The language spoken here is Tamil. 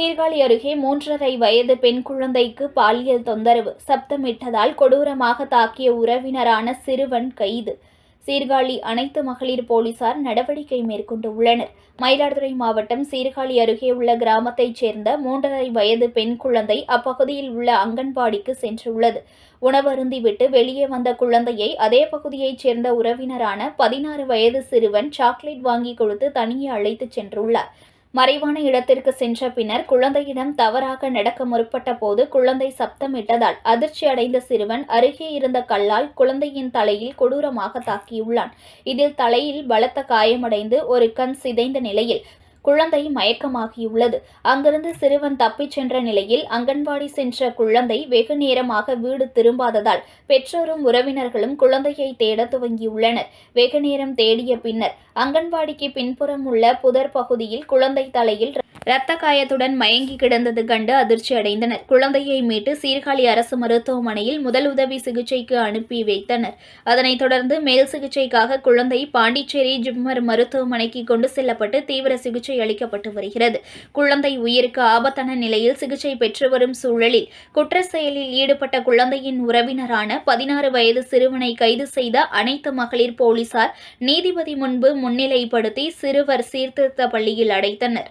Sirkazhi அருகே மூன்றரை வயது பெண் குழந்தைக்கு பாலியல் தொந்தரவு. சப்தமிட்டதால் கொடூரமாக தாக்கிய உறவினரான சிறுவன் கைது. சீர்காழி அனைத்து மகளிர் போலீசார் நடவடிக்கை மேற்கொண்டு உள்ளனர் மயிலாடுதுறை மாவட்டம் சீர்காழி அருகே உள்ள கிராமத்தைச் சேர்ந்த மூன்றரை வயது பெண் குழந்தை அப்பகுதியில் உள்ள அங்கன்வாடிக்கு சென்றுள்ளது. உணவருந்திவிட்டு வெளியே வந்த குழந்தையை அதே பகுதியைச் சேர்ந்த உறவினரான பதினாறு வயது சிறுவன் சாக்லேட் வாங்கி கொடுத்து தனியே அழைத்துச் சென்றுள்ளார். மறைவான இடத்திற்கு சென்ற பின்னர் குழந்தையிடம் தவறாக நடக்க முற்பட்ட போது குழந்தை சப்தமிட்டதால் அதிர்ச்சி அடைந்த சிறுவன் அருகே இருந்த கல்லால் குழந்தையின் தலையில் கொடூரமாக தாக்கியுள்ளான். இதில் தலையில் பலத்த காயமடைந்து ஒரு கண் சிதைந்த நிலையில் குழந்தை மயக்கமாகியுள்ளது. அங்கிருந்து சிறுவன் தப்பிச் சென்ற நிலையில் அங்கன்வாடி சென்ற குழந்தை வெகு நேரமாக வீடு திரும்பாததால் பெற்றோரும் உறவினர்களும் குழந்தையை தேட துவங்கியுள்ளனர். வெகு நேரம் தேடிய பின்னர் அங்கன்வாடிக்கு பின்புறம் உள்ள புதர் பகுதியில் குழந்தை தலையில் இரத்த காயத்துடன் மயங்கி கிடந்தது கண்டு அதிர்ச்சி அடைந்தனர். குழந்தையை மீட்டு சீர்காழி அரசு மருத்துவமனையில் முதல் உதவி சிகிச்சைக்கு அனுப்பி வைத்தனர். அதனைத் தொடர்ந்து மேல் சிகிச்சைக்காக குழந்தை பாண்டிச்சேரி ஜிப்மர் மருத்துவமனைக்கு கொண்டு செல்லப்பட்டு தீவிர சிகிச்சை அளிக்கப்பட்டு வருகிறது. குழந்தை உயிருக்கு ஆபத்தான நிலையில் சிகிச்சை பெற்று வரும் சூழலில் குற்ற செயலில் ஈடுபட்ட குழந்தையின் உறவினரான பதினாறு வயது சிறுவனை கைது செய்த அனைத்து மகளிர் போலீசார் நீதிபதி முன்பு முன்னிலைப்படுத்தி சிறுவர் சீர்திருத்த பள்ளியில் அடைத்தனர்.